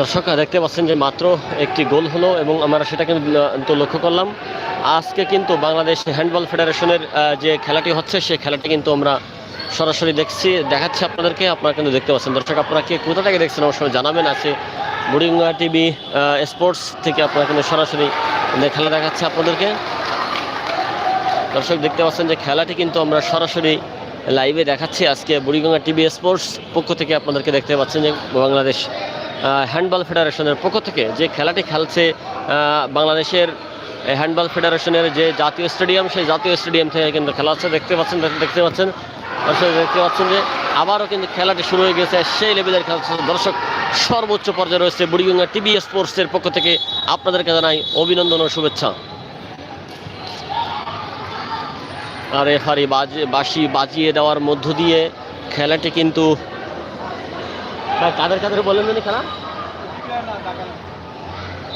দর্শক দেখতে পাচ্ছেন যে মাত্র একটি গোল হলো এবং আমরা সেটা কিন্তু লক্ষ্য করলাম। আজকে কিন্তু বাংলাদেশ হ্যান্ডবল ফেডারেশনের যে খেলাটি হচ্ছে, সেই খেলাটি কিন্তু আমরা সরাসরি দেখছি, দেখাচ্ছি আপনাদেরকে। আপনারা কিন্তু দেখতে পাচ্ছেন। দর্শক, আপনারা কে, কোথা থেকে দেখছেন অবশ্যই জানাবেন। আছে বুড়িগঙ্গা টিভি স্পোর্টস থেকে আপনারা কিন্তু সরাসরি খেলা দেখাচ্ছে আপনাদেরকে। দর্শক, দেখতে পাচ্ছেন যে খেলাটি কিন্তু আমরা সরাসরি লাইভে দেখাচ্ছি। আজকে বুড়িগঙ্গা টিভি স্পোর্টস পক্ষ থেকে আপনাদেরকে দেখতে পাচ্ছেন যে বাংলাদেশ হ্যান্ডবল ফেডারেশনের পক্ষ থেকে যে খেলাটি খেলছে বাংলাদেশের হ্যান্ডবল ফেডারেশনের যে জাতীয় স্টেডিয়াম, সেই জাতীয় স্টেডিয়াম থেকে কিন্তু খেলা হচ্ছে। দেখতে পাচ্ছেন দেখতে পাচ্ছেন দেখতে পাচ্ছেন যে আবারও কিন্তু খেলাটি শুরু হয়ে গেছে। সেই লেভেলের খেলা। দর্শক, সর্বোচ্চ পর্যায়ে রয়েছে বুড়িগঙ্গা টিভি স্পোর্টসের পক্ষ থেকে আপনাদেরকে জানাই অভিনন্দন ও শুভেচ্ছা। আর রেফারি বাজে বাসি বাজিয়ে দেওয়ার মধ্য দিয়ে খেলাটি কিন্তু ভাই, কাদের কাদের বলেন জানি খেলা?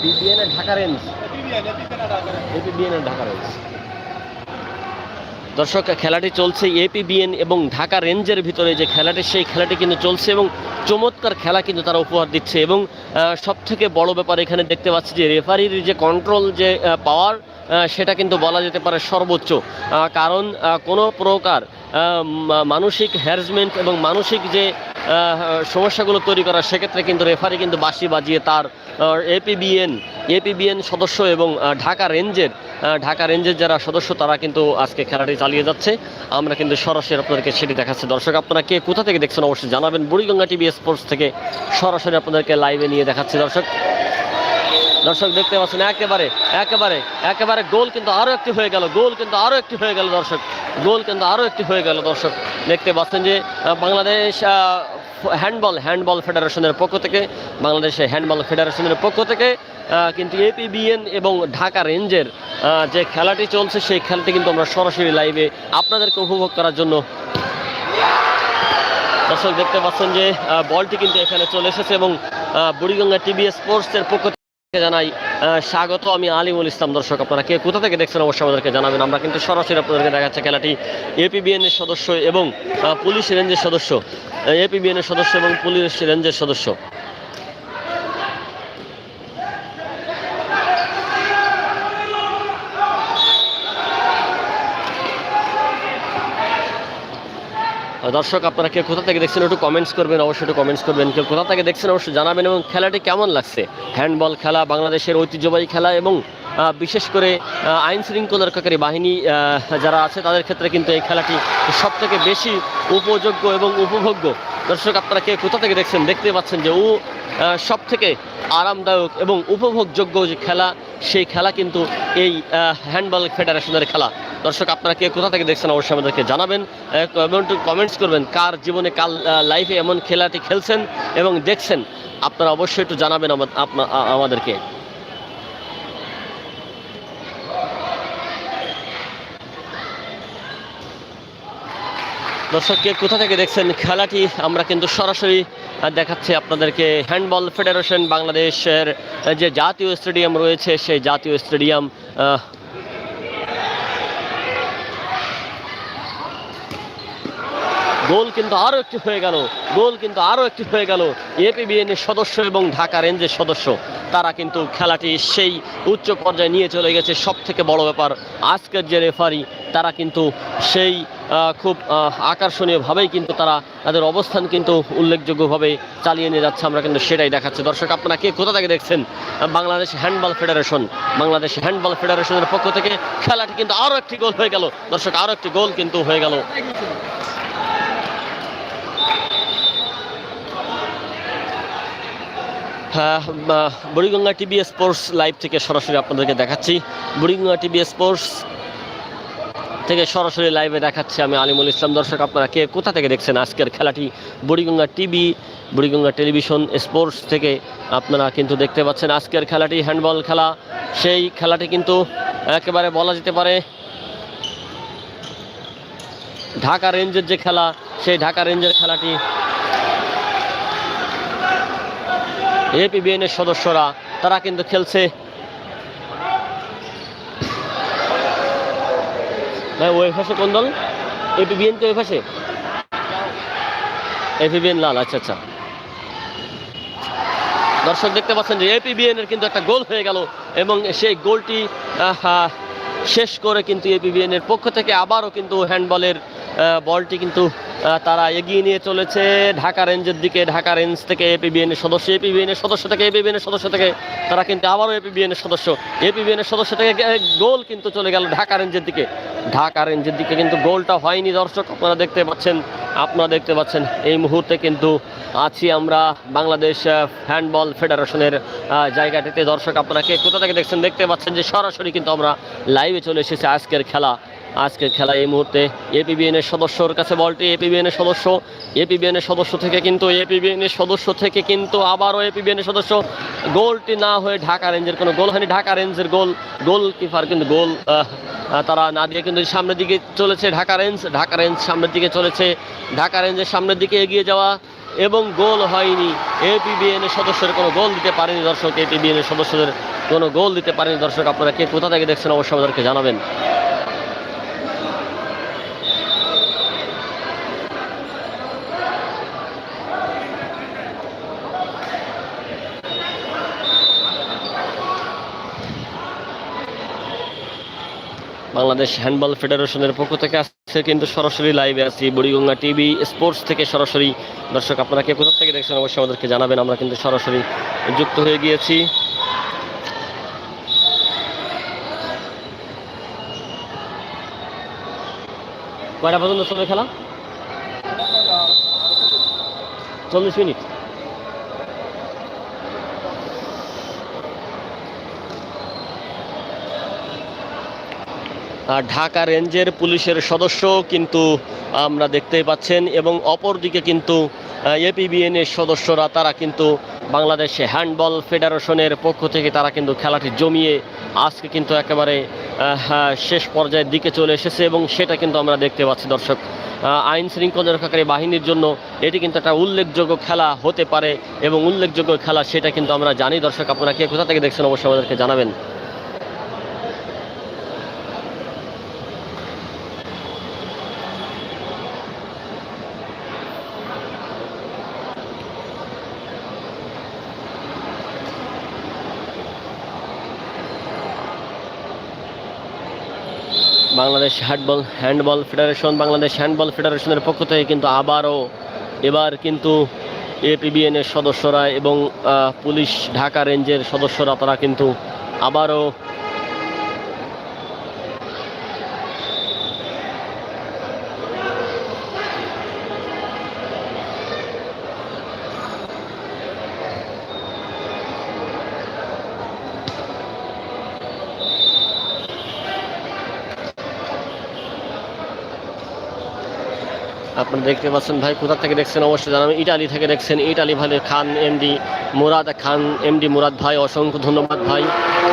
বিবিএনএ ঢাকা রেঞ্জ এপিবিএন বিএনএ ঢাকা রেঞ্জ দর্শক, খেলাটি চলছে এপিবিএন এবং ঢাকা রেঞ্জের ভিতরে যে খেলাটি, সেই খেলাটি কিন্তু চলছে এবং চমৎকার খেলা কিন্তু তারা উপহার দিচ্ছে এবং সব থেকে বড় ব্যাপার এখানে দেখতে পাচ্ছি যে রেফারির যে কন্ট্রোল যে পাওয়ার সেটা কিন্তু বলা যেতে পারে সর্বোচ্চ। কারণ কোনো প্রকার মানসিক হ্যারাসমেন্ট এবং মানসিক যে সমস্যাগুলো তৈরি করা সেক্ষেত্রে কিন্তু রেফারি কিন্তু বাঁশি বাজিয়ে তার এপিবিএন এপিবিএন সদস্য এবং ঢাকা রেঞ্জের ঢাকা রেঞ্জের যারা সদস্য, তারা কিন্তু আজকে খেলাটি চালিয়ে যাচ্ছে। আমরা কিন্তু সরাসরি আপনাদেরকে সেটি দেখাচ্ছি। দর্শক, আপনারা কে কোথা থেকে দেখছেন অবশ্যই জানাবেন। বুড়িগঙ্গা টিভি স্পোর্টস থেকে সরাসরি আপনাদেরকে লাইভে নিয়ে দেখাচ্ছি। দর্শক দর্শক দেখতে পাচ্ছেন, একেবারে একেবারে একেবারে গোল কিন্তু আরও একটি হয়ে গেল, গোল কিন্তু আরও একটি হয়ে গেল দর্শক, গোল কিন্তু আরও একটি হয়ে গেল দর্শক। দেখতে পাচ্ছেন যে বাংলাদেশ হ্যান্ডবল হ্যান্ডবল ফেডারেশনের পক্ষ থেকে বাংলাদেশের হ্যান্ডবল ফেডারেশনের পক্ষ থেকে কিন্তু এপিবিএন এবং ঢাকা রেঞ্জের যে খেলাটি চলছে, সেই খেলাটি কিন্তু আমরা সরাসরি লাইভে আপনাদেরকে উপভোগ করার জন্য। দর্শক, দেখতে পাচ্ছেন যে বলটি কিন্তু এখানে চলে এসেছে এবং বুড়িগঙ্গা টিভি স্পোর্টসের পক্ষ থেকে জানাই স্বাগত। আমি আলিমুল ইসলাম। দর্শক, আপনারা কে কোথা থেকে দেখছেন অবশ্যই আমাদেরকে জানাবেন। আমরা কিন্তু সরাসরি আপনাদেরকে দেখাচ্ছে খেলাটি এপিবিএন এর সদস্য এবং পুলিশ রেঞ্জের সদস্য। এপিবিএন এর সদস্য এবং পুলিশ রেঞ্জের সদস্য। দর্শক, আপনারা কেউ কোথা থেকে দেখছেন একটু কমেন্টস করবেন, অবশ্যই একটু কমেন্টস করবেন। কেউ কোথা থেকে দেখছেন অবশ্যই জানাবেন এবং খেলাটি কেমন লাগছে? হ্যান্ডবল খেলা, বাংলাদেশের ঐতিহ্যবাহী খেলা এবং বিশেষ করে আইন শৃঙ্খলা রক্ষাকারী বাহিনী যারা আছে, তাদের ক্ষেত্রে কিন্তু এই খেলাটি সব থেকে বেশি উপযোগ্য এবং উপভোগ্য। দর্শক, আপনারা কে, কোথা থেকে দেখছেন? দেখতে পাচ্ছেন যে ও সব থেকে আরামদায়ক এবং উপভোগযোগ্য যে খেলা, সেই খেলা কিন্তু এই হ্যান্ডবল ফেডারেশনের খেলা। দর্শক, আপনারা কে, কোথা থেকে দেখছেন অবশ্যই আমাদেরকে জানাবেন। কমেন্টস করবেন, কার জীবনে কাল লাইফে এমন খেলাটি খেলছেন এবং দেখছেন, আপনারা অবশ্যই একটু জানাবেন আমাদেরকে। দর্শক, কে কোথা থেকে দেখছেন খেলাটি, আমরা কিন্তু সরাসরি দেখাচ্ছি আপনাদেরকে। হ্যান্ডবল ফেডারেশন বাংলাদেশের যে জাতীয় স্টেডিয়াম রয়েছে, সেই জাতীয় স্টেডিয়াম গোল কিন্তু আরও একটি হয়ে গেল, গোল কিন্তু আরও একটি হয়ে গেল। এপিবিএন এর সদস্য এবং ঢাকা রেঞ্জের সদস্য, তারা কিন্তু খেলাটি সেই উচ্চ পর্যায়ে নিয়ে চলে গেছে। সব থেকে বড় ব্যাপার, আজকের যে রেফারি, তারা কিন্তু সেই খুব আকর্ষণীয়ভাবেই কিন্তু তারা তাদের অবস্থান কিন্তু উল্লেখযোগ্যভাবে চালিয়ে নিয়ে যাচ্ছে। আমরা কিন্তু সেটাই দেখাচ্ছি। দর্শক, আপনারা কে কোথা থেকে দেখছেন? Bangladesh handball federation Bangladesh handball ফেডারেশনের পক্ষ থেকে খেলাটি কিন্তু আরও একটি গোল হয়ে গেল। দর্শক আরও একটি গোল কিন্তু হয়ে গেল হ্যাঁ বা- বুড়িগঙ্গা টিভি স্পোর্টস লাইভ থেকে সরাসরি আপনাদেরকে দেখাচ্ছি। বুড়িগঙ্গা টিভি স্পোর্টস থেকে সরাসরি লাইভে দেখাচ্ছি আমি আলিমুল ইসলাম। দর্শক, আপনারা কে, কোথা থেকে দেখছেন আজকের খেলাটি? Buriganga TV, Buriganga television sports থেকে আপনারা কিন্তু দেখতে পাচ্ছেন আজকের খেলাটি, হ্যান্ডবল খেলা। সেই খেলাটি কিন্তু একেবারে বলা যেতে পারে ঢাকা রেঞ্জের যে খেলা, সেই ঢাকা রেঞ্জের খেলাটি এপিবিএনের সদস্যরা, তারা কিন্তু খেলছে। ওই কোন দল? এপিবিএন তো ওই পাশে? এপিবিএন লাল আচ্ছা আচ্ছা। দর্শক, দেখতে পাচ্ছেন যে এপিবিএন এর কিন্তু একটা গোল হয়ে গেল এবং সেই গোলটি শেষ করে কিন্তু এপিবিএন এর পক্ষ থেকে আবারও কিন্তু হ্যান্ডবলের বলটি কিন্তু তারা এগিয়ে নিয়ে চলেছে ঢাকা রেঞ্জের দিকে। ঢাকা রেঞ্জ থেকে এপিবিএনের সদস্য এপিবিএন এর সদস্য থেকে এপিবিএন এর সদস্য থেকে তারা কিন্তু আবারও এপিবিএনের সদস্য। এপিবিএন এর সদস্য থেকে গোল কিন্তু চলে গেল ঢাকা রেঞ্জের দিকে। ঢাকা রেঞ্জের দিকে কিন্তু গোলটা হয়নি দর্শক, আপনারা দেখতে পাচ্ছেন, আপনারা দেখতে পাচ্ছেন এই মুহূর্তে কিন্তু আছি আমরা বাংলাদেশ হ্যান্ডবল ফেডারেশনের জায়গাটিতে। দর্শক, আপনারা কে, কোথা থেকে দেখছেন? দেখতে পাচ্ছেন যে সরাসরি কিন্তু আমরা লাইভে চলে এসেছি আজকের খেলা। আজকের খেলা এই মুহূর্তে এপিবিএন এর সদস্যর কাছে বলটি এপিবিএন এর সদস্য এপিবিএন এর সদস্য থেকে কিন্তু এপিবিএন এর সদস্য থেকে কিন্তু আবারও এপিবিএন এর সদস্য। গোলটি না হয়ে ঢাকা রেঞ্জের কোনো গোল হয়নি। ঢাকা রেঞ্জের গোল গোল কিপার কিন্তু গোল তারা না দিয়ে কিন্তু সামনের দিকে চলেছে ঢাকা রেঞ্জ। ঢাকা রেঞ্জ সামনের দিকে চলেছে। ঢাকা রেঞ্জের সামনের দিকে এগিয়ে যাওয়া এবং গোল হয়নি। এপিবিএন এর সদস্যের কোনো গোল দিতে পারেনি দর্শক। এপিবিএন এর সদস্যদের কোনো গোল দিতে পারেনি দর্শক। আপনারা কে কোথা থেকে দেখছেন অবশ্যই আমাদেরকে জানাবেন। বাংলাদেশ হ্যান্ডবল ফেডারেশনের পক্ষ থেকে আসছে কিন্তু সরাসরি লাইভে আছি বুড়িগঙ্গা টিভি স্পোর্টস থেকে সরাসরি। দর্শক, আপনারা কে কোথা থেকে দেখছেন অবশ্যই আমাদেরকে জানাবেন, আমরা কিন্তু সরাসরি যুক্ত হয়ে গিয়েছি। কয়টা পর্যন্ত চলবে খেলা? চল্লিশ মিনিট। ঢাকা রেঞ্জের পুলিশের সদস্য কিন্তু আমরা দেখতেই পাচ্ছেন এবং অপরদিকে কিন্তু এপিবিএন এর সদস্যরা, তারা কিন্তু বাংলাদেশ হ্যান্ডবল ফেডারেশনের পক্ষ থেকে তারা কিন্তু খেলাটি জমিয়ে আজকে কিন্তু একেবারে শেষ পর্যায়ের দিকে চলে এসেছে এবং সেটা কিন্তু আমরা দেখতে পাচ্ছি, দর্শক। আইন শৃঙ্খলা রক্ষাকারী বাহিনীর জন্য এটি কিন্তু একটা উল্লেখযোগ্য খেলা হতে পারে এবং উল্লেখযোগ্য খেলা সেটা কিন্তু আমরা জানি। দর্শক, আপনারা কে, কোথা থেকে দেখছেন? অবশ্যই আমাদেরকে জানাবেন। Bangladesh handball handball federation, Bangladesh handball ফেডারেশনের পক্ষ থেকে কিন্তু আবারও এবার কিন্তু এপিবিএনের সদস্যরা এবং পুলিশ ঢাকা রেঞ্জের সদস্যরা তারা কিন্তু আবারও আপনারা দেখতে পাচ্ছেন, ভাই কোথা থেকে দেখছেন অবশ্যই জানাবেন। ইটালি থেকে দেখছেন ইটালি ভাই খান এমডি মুরাদ, খান এমডি মুরাদ ভাই, অসংখ্য ধন্যবাদ ভাই।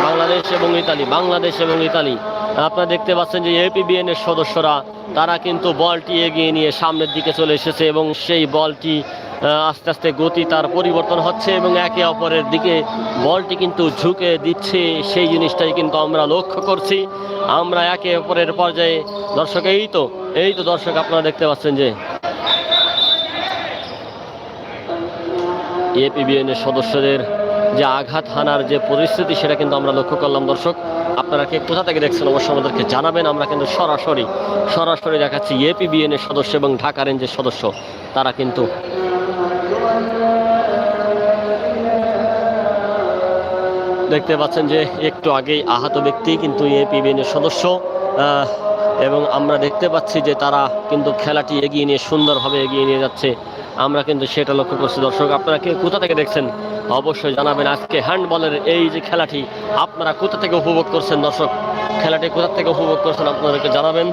বাংলাদেশ এবং ইতালি, বাংলাদেশ এবং ইতালি। আপনারা দেখতে পাচ্ছেন যে এপিবিএন এর সদস্যরা, তারা কিন্তু বলটি এগিয়ে নিয়ে সামনের দিকে চলে এসেছে এবং সেই বলটি আস্তে আস্তে গতি তার পরিবর্তন হচ্ছে এবং একে অপরের দিকে বলটি কিন্তু ঝুঁকে দিচ্ছে। সেই জিনিসটাই কিন্তু আমরা লক্ষ্য করছি। আমরা একে অপরের পর্যায়ে, দর্শক, এই তো এই তো দর্শক, আপনারা দেখতে পাচ্ছেন যে এপিবিএন এর সদস্যদের যে আঘাত হানার যে পরিস্থিতি, সেটা কিন্তু আমরা লক্ষ্য করলাম, দর্শক। আপনারা কে কোথা থেকে দেখছেন অবশ্যই আমাদেরকে জানাবেন। আমরা কিন্তু সরাসরি সরাসরি দেখাচ্ছি এপিবিএন এর সদস্য এবং ঢাকা রেঞ্জের সদস্য। তারা কিন্তু দেখতে পাচ্ছেন যে একটু আগেই আহত ব্যক্তি কিন্তু এপিবিএন এর সদস্য। এবং আমরা দেখতে পাচ্ছি যে তারা কিন্তু খেলাটি এগিয়ে নিয়ে সুন্দরভাবে এগিয়ে নিয়ে যাচ্ছে। আমরা কিন্তু সেটা লক্ষ্য করছি। দর্শক, আপনারা কে কোথা থেকে দেখছেন? অবশ্যই জানাবেন আজকে হ্যান্ডবলের এই যে খেলাটি, আপনারা কোথা থেকে উপভোগ করছেন? দর্শক, খেলাটি কোথা থেকে উপভোগ করছেন আপনাদেরকে জানাবেন।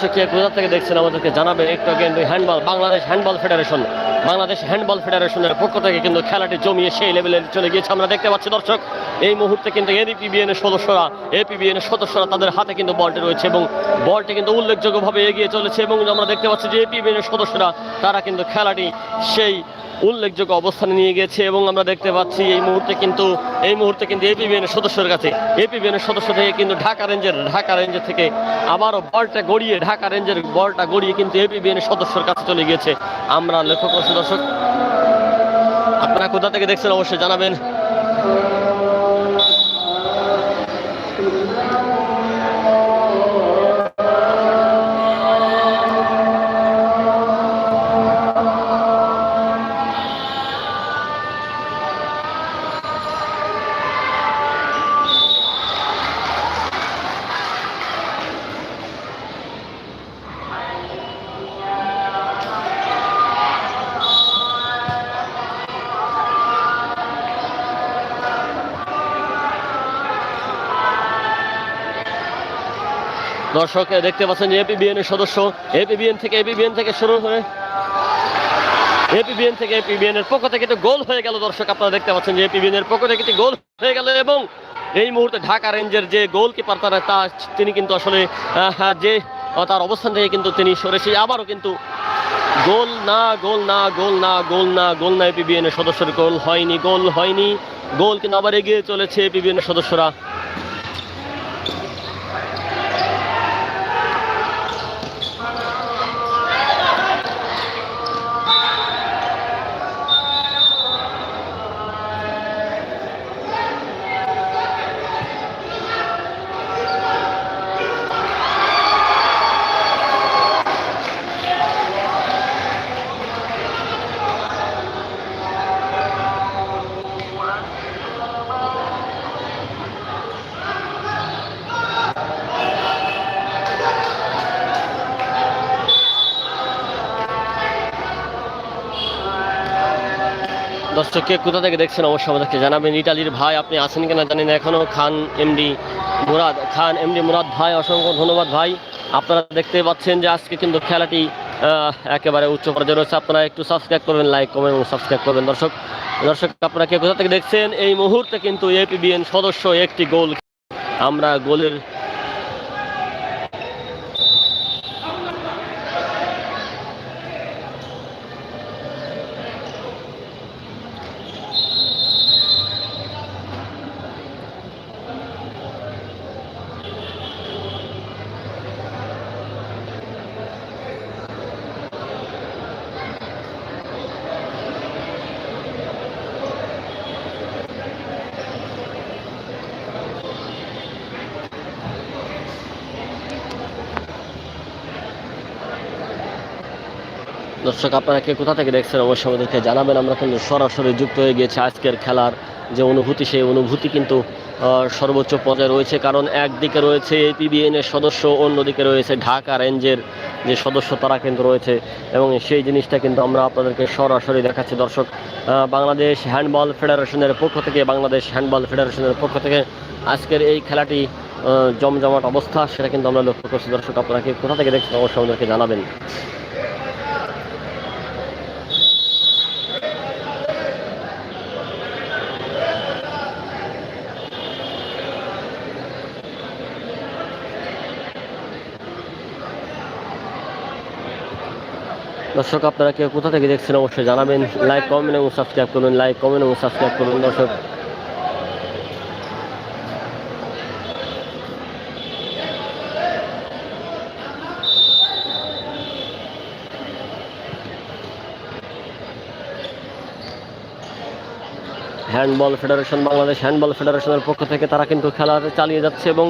দর্শক কে কোথা থেকে দেখছেন আমাদেরকে জানাবেন একটু আগে handball Bangladesh handball federation Bangladesh handball ফেডারেশনের পক্ষ থেকে কিন্তু খেলাটি জমিয়ে সেই লেভেলে চলে গিয়েছে। আমরা দেখতে পাচ্ছি দর্শক, এই মুহূর্তে কিন্তু এডিপিবিএন সদস্যরা এপিবিএন এর সদস্যরা তাদের হাতে কিন্তু বলটি রয়েছে এবং বলটি কিন্তু উল্লেখযোগ্যভাবে এগিয়ে চলেছে এবং আমরা দেখতে পাচ্ছি যে এপিবিএন এর সদস্যরা, তারা কিন্তু খেলাটি সেই উল্লেখযোগ্য অবস্থানে নিয়ে গেছে এবং আমরা দেখতে পাচ্ছি এই মুহূর্তে কিন্তু, এই মুহূর্তে কিন্তু এপিবিএন এর সদস্যের কাছে এপিবিএন এর সদস্য থেকে কিন্তু ঢাকা রেঞ্জের ঢাকা রেঞ্জের থেকে আবারও বলটা গড়িয়ে, ঢাকা রেঞ্জের বলটা গড়িয়ে কিন্তু এপিবিএন এর সদস্যের কাছে চলে গিয়েছে। আমরা লক্ষ্য করছি দর্শক, আপনারা কোথা থেকে দেখছেন অবশ্যই জানাবেন। দর্শক দেখতে পাচ্ছেন এপিবিএন এর সদস্য। এপিবিএন থেকে এপিবিএন থেকে শুরু হয়ে এপিবিএন থেকে এপিবিএন এর পক্ষ থেকে গোল হয়ে গেল দর্শক, আপনারা দেখতে পাচ্ছেন যে এপিবিএন এর পক্ষ থেকে গোল হয়ে গেল এবং এই মুহূর্তে ঢাকা রেঞ্জের যে গোলকিপার তারা, তা তিনি কিন্তু আসলে যে তার অবস্থান থেকে কিন্তু তিনি সরেছে। আবারও কিন্তু গোল না গোল না গোল না গোল না গোল না এপিবিএন এর সদস্যের গোল হয়নি গোল হয়নি। গোল কিন্তু আবার এগিয়ে চলেছে এপিবিএন এর সদস্যরা। দর্শককে কোথা থেকে দেখছেন অবশ্যই আমাদেরকে জানাবেন। ইটালির ভাই, আপনি আছেন কিনা জানি না এখনও খান এমডি মুরাদ, খান এমডি মুরাদ ভাই, অসংখ্য ধন্যবাদ ভাই। আপনারা দেখতে পাচ্ছেন যে আজকে কিন্তু খেলাটি একেবারে উচ্চ পর্যায়ে রয়েছে। আপনারা একটু সাবস্ক্রাইব করবেন লাইক কমেন্ট এবং সাবস্ক্রাইব করবেন। দর্শক দর্শক, আপনারা কে কোথা থেকে দেখছেন? এই মুহূর্তে কিন্তু এপিবিএন সদস্য, একটি গোল। আমরা গোলের দর্শক, আপনারা কে কোথা থেকে দেখছেন অবশ্যই আমাদেরকে জানাবেন। আমরা কিন্তু সরাসরি যুক্ত হয়ে গিয়েছি আজকের খেলার যে অনুভূতি, সেই অনুভূতি কিন্তু সর্বোচ্চ পর্যায়ে রয়েছে। কারণ একদিকে রয়েছে এপিবিএন এর সদস্য, অন্যদিকে রয়েছে ঢাকা রেঞ্জের যে সদস্য, তারা কিন্তু রয়েছে। এবং সেই জিনিসটা কিন্তু আমরা আপনাদেরকে সরাসরি দেখাচ্ছি। দর্শক বাংলাদেশ হ্যান্ডবল ফেডারেশনের পক্ষ থেকে, বাংলাদেশ হ্যান্ডবল ফেডারেশনের পক্ষ থেকে আজকের এই খেলাটি জমজমাট অবস্থা, সেটা কিন্তু আমরা লক্ষ্য করছি। দর্শক, আপনারা কোথা থেকে দেখছেন অবশ্যই আমাদেরকে জানাবেন। দর্শক, আপনারা কেউ কোথা থেকে দেখছেন অবশ্যই জানাবেন। লাইক কমেন্ট এবং সাবস্ক্রাইব করবেন লাইক কমেন্ট এবং সাবস্ক্রাইব করবেন দর্শক। হ্যান্ডবল ফেডারেশন বাংলাদেশ হ্যান্ডবল ফেডারেশনের পক্ষ থেকে তারা কিন্তু খেলা চালিয়ে যাচ্ছে এবং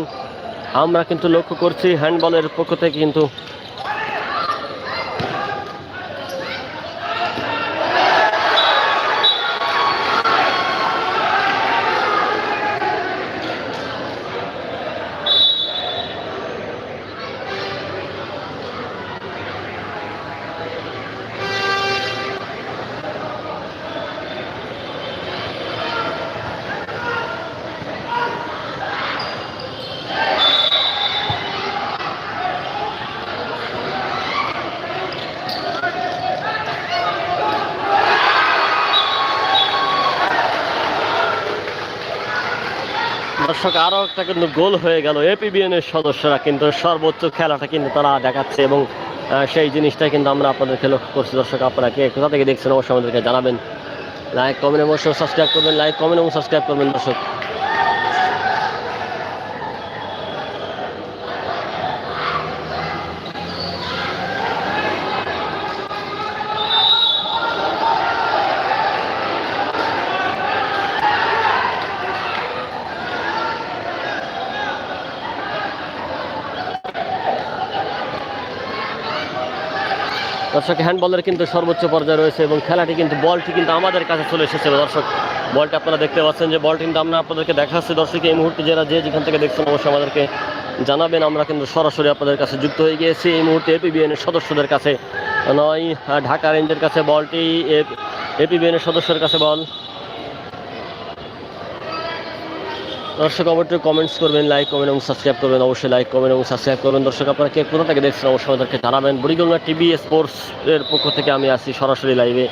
আমরা কিন্তু লক্ষ্য করছি হ্যান্ডবলের পক্ষ থেকে কিন্তু দর্শক, আরও একটা কিন্তু গোল হয়ে গেল এপিবিএনের সদস্যরা। কিন্তু সর্বোচ্চ খেলাটা কিন্তু তারা দেখাচ্ছে এবং সেই জিনিসটাই কিন্তু আমরা আপনাদেরকে লক্ষ্য করছি। দর্শক, আপনারা কে কোথা থেকে দেখছেন অবশ্যই আমাদেরকে জানাবেন। লাইক কমেন্ট অবশ্যই সাবস্ক্রাইব করবেন লাইক কমেন্ট এবং সাবস্ক্রাইব করবেন দর্শক। দর্শক হ্যান্ডবলের কিন্তু সর্বোচ্চ পর্যায়ে রয়েছে এবং খেলাটি কিন্তু, বলটি কিন্তু আমাদের কাছে চলে এসেছে। দর্শক, বলটি আপনারা দেখতে পাচ্ছেন যে বলটি কিন্তু আমরা আপনাদেরকে দেখাচ্ছি। দর্শক, এই মুহূর্তে যারা যে যেখান থেকে দেখছেন অবশ্যই আমাদেরকে জানাবেন। আমরা কিন্তু সরাসরি আপনাদের কাছে যুক্ত হয়ে গিয়েছি। এই মুহূর্তে এপিবিএনের সদস্যদের কাছে নয়, ঢাকা রেঞ্জের কাছে বলটি এপিবিএনের সদস্যের কাছে বল। দর্শক অবশ্যই কমেন্টস করবেন লাইক কমেন্ট এবং সাবস্ক্রাইব করবেন। অবশ্যই লাইক কমেন্ট এবং সাবস্ক্রাইব করবেন। দর্শক, আপনারা কে কোথা থেকে দেখছেন? অবশ্যই আমাদেরকে জানাবেন। বুড়িগঙ্গা টিভি স্পোর্টস এর পক্ষ থেকে আমি আসি সরাসরি লাইভে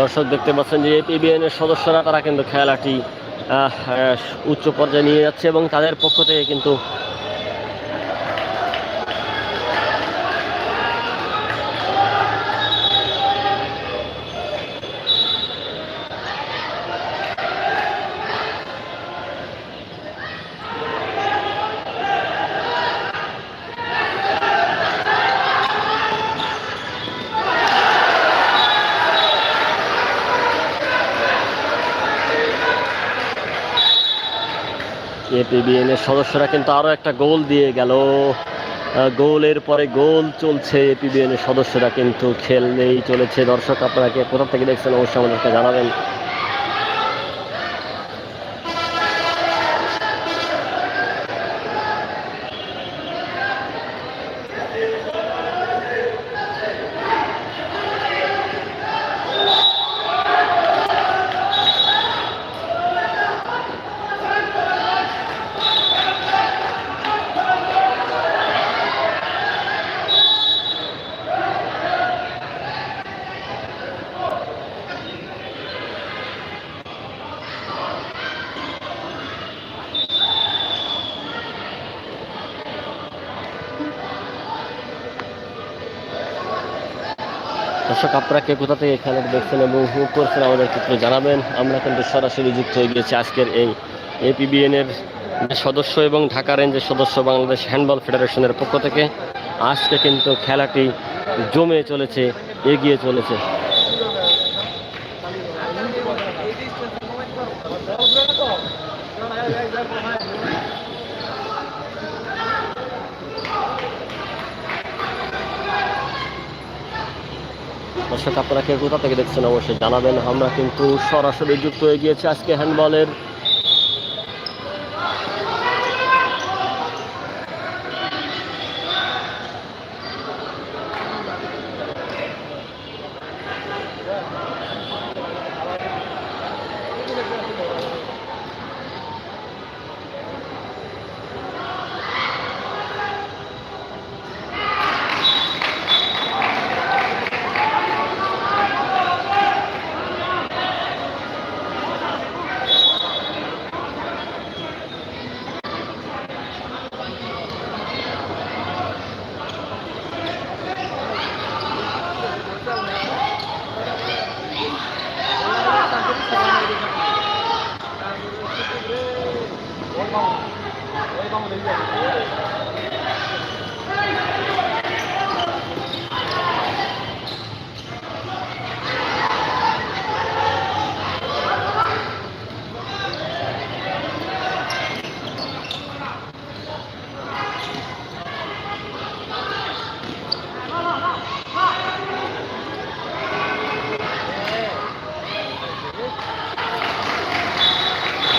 দর্শক দেখতে পাচ্ছেন যে এপিবিএনের সদস্যরা, তারা কিন্তু খেলাটি উচ্চ পর্যায়ে নিয়ে যাচ্ছে এবং তাদের পক্ষ থেকে কিন্তু এপিবিএন এর সদস্যরা কিন্তু আরও একটা গোল দিয়ে গেল। গোলের পরে গোল চলছে এপিবিএন এর সদস্যরা কিন্তু খেললেই চলেছে। দর্শক আপনাকে কোথা থেকে দেখছেন? অবশ্যই আমাদেরকে জানাবেন। দর্শক, আপনারা কে কোথা থেকে খেলাটা দেখছেন এবং হু করছেন আমাদের ক্ষেত্রে জানাবেন। আমরা কিন্তু সরাসরি যুক্ত হয়ে গিয়েছি আজকের এই এপিবিএনের সদস্য এবং ঢাকা রেঞ্জের সদস্য বাংলাদেশ হ্যান্ডবল ফেডারেশনের পক্ষ থেকে। আজকে কিন্তু খেলাটি জমে চলেছে, এগিয়ে চলেছে। দর্শক, আপনারা কে কোথা থেকে দেখছেন অবশ্যই জানাবেন। আমরা কিন্তু সরাসরি যুক্ত হয়ে গিয়েছি আজকে হ্যান্ডবলের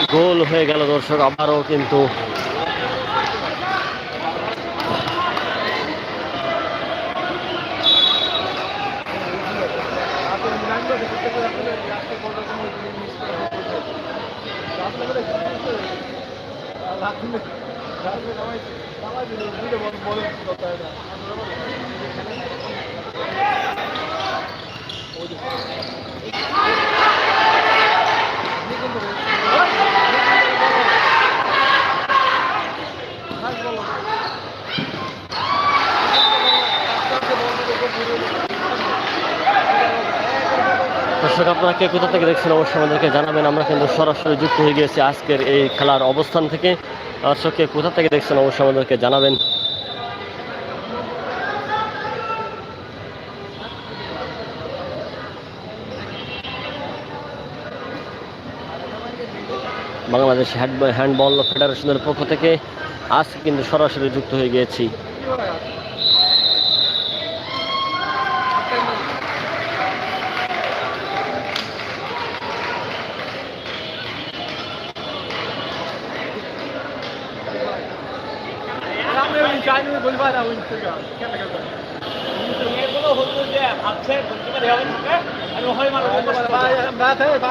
গোল হয়ে গেল দর্শক আবারও কিন্তু দর্শক, আপনারা কে কোথা থেকে দেখছেন অবশ্যই আমাদেরকে জানাবেন। আমরা কিন্তু সরাসরি যুক্ত হয়ে গিয়েছি আজকের এই খেলার অবস্থান থেকে। দর্শক, কে কোথা থেকে দেখছেন অবশ্যই আমাদেরকে জানাবেন। বাংলাদেশ হ্যান্ড- হ্যান্ডবল ফেডারেশনের পক্ষ থেকে আজকে কিন্তু সরাসরি যুক্ত হয়ে গিয়েছি।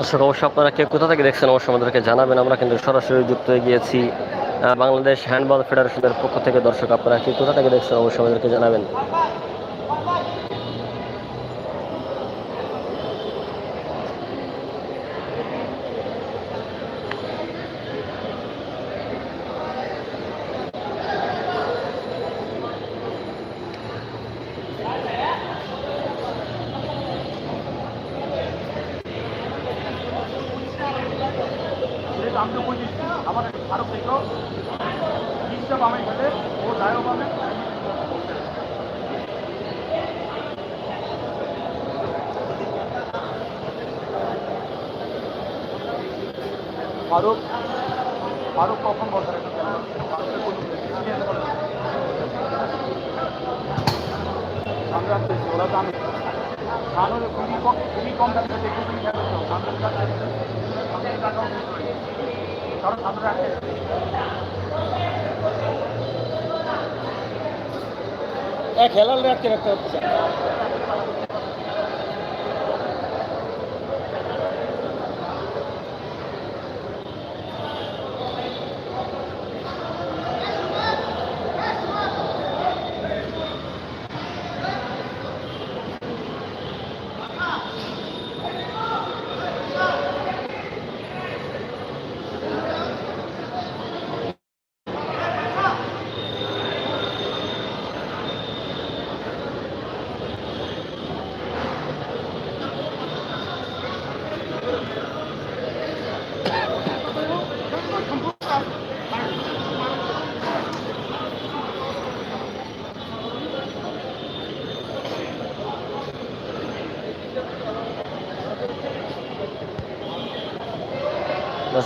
দর্শক অবশ্যই আপনারা কে কোথা থেকে দেখছেন অবশ্যই আমাদেরকে জানাবেন। আমরা কিন্তু সরাসরি যুক্ত হয়ে গিয়েছি বাংলাদেশ হ্যান্ডবল ফেডারেশনের পক্ষ থেকে। দর্শক, আপনারা কে কোথা থেকে দেখছেন অবশ্যই আমাদেরকে জানাবেন। আমি তো বলছি আমার আরও দেখো তিনটা বামে গেলে ও দায়ও বামে ফারুক ফারুক কখন বসার। আমরা ওরা তো আমি খুবই কম খুবই কম দামে দেখে তুমি হেলাল রাখতে রাখতে হচ্ছে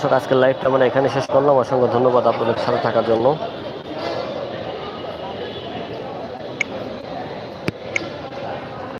দর্শক আজকের লাইভটা মানে এখানে শেষ করলাম। অসংখ্য ধন্যবাদ আপনাদের সাথে থাকার জন্য।